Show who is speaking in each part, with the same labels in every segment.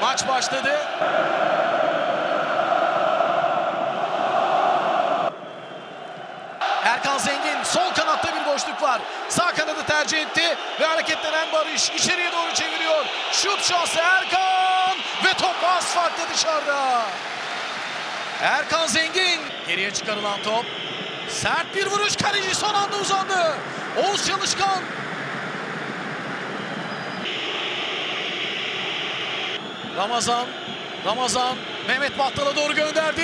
Speaker 1: Maç başladı. Erkan Zengin sol kanatta bir boşluk var. Sağ kanadı tercih etti ve hareketlenen Barış içeriye doğru çeviriyor. Şut şansı Erkan ve top az dışarıda. Erkan Zengin geriye çıkarılan top. Sert bir vuruş kaleci son anda uzandı. Oğuz Çalışkan Ramazan, Ramazan Mehmet Battal'a doğru gönderdi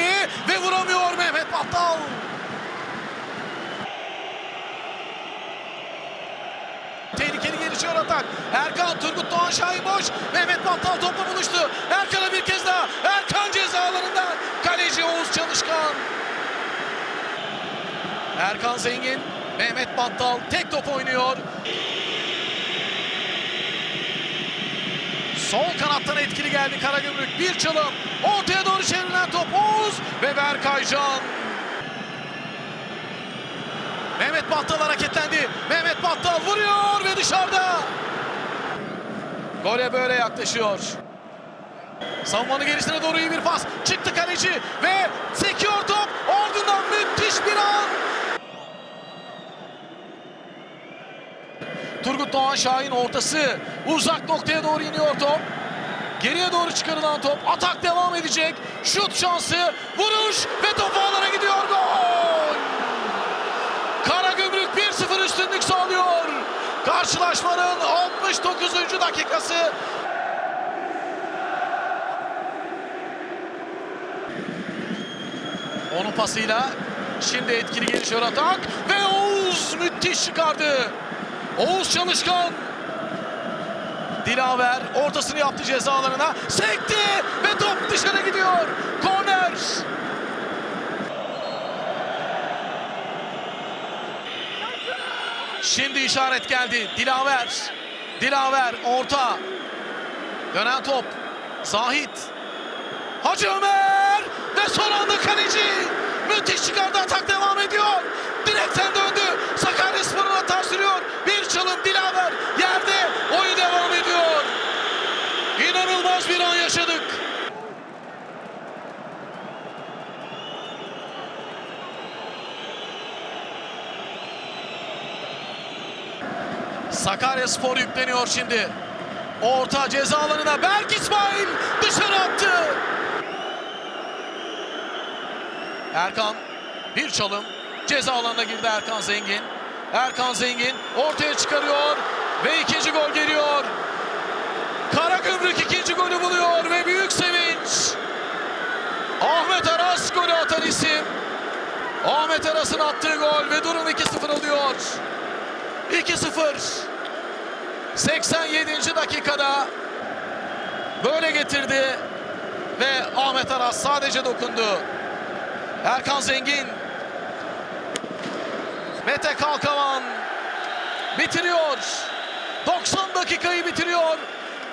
Speaker 1: ve vuramıyor Mehmet Battal. Tehlikeli gelişiyor atak. Erkan, Turgut Doğan Şahin boş. Mehmet Battal topla buluştu. Erkan'a bir kez daha. Erkan ceza alanında. Kaleci Oğuz Çalışkan. Erkan Zengin, Mehmet Battal tek top oynuyor. Sol kanattan etkili geldi Karagümrük. Bir çalım. Ortaya doğru çevrilen top Oğuz ve Berkaycan. Mehmet Battal hareketlendi. Mehmet Battal vuruyor ve dışarıda. Gole böyle yaklaşıyor. Savunmanın gerisine doğru iyi bir pas. Çıktı kaleci ve sekiyor top. Ardından müthiş bir an. Turgut Doğan Şahin ortası. Uzak noktaya doğru iniyor top. Geriye doğru çıkarılan top. Atak devam edecek. Şut şansı. Vuruş ve top ağlara gidiyor. Gol! Karagümrük 1-0 üstünlük sağlıyor. Karşılaşmanın 69. dakikası. Onun pasıyla şimdi etkili gelişiyor atak ve Oğuz müthiş çıkardı. Oğuz Çalışkan Dilaver ortasını yaptı ceza alanına. Sekti ve top dışarı gidiyor. Korner. Şimdi işaret geldi. Dilaver. Dilaver orta. Dönen top. Zahit. Hacı Ömer ve son anda kaleci. Müthiş çıkardı atak devam ediyor. yaşadık. Sakarya Spor yükleniyor şimdi. Orta ceza alanına Berk İsmail dışarı attı. Erkan bir çalım ceza alanına girdi Erkan Zengin. Erkan Zengin ortaya çıkarıyor ve ikinci gol geliyor. Karagümrük 2 Ahmet Aras'ın attığı gol ve durum 2-0 oluyor. 2-0. 87. dakikada böyle getirdi ve Ahmet Aras sadece dokundu. Erkan Zengin Mete Kalkavan bitiriyor. 90 dakikayı bitiriyor.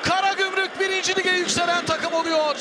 Speaker 1: Karagümrük birinci lige yükselen takım oluyor.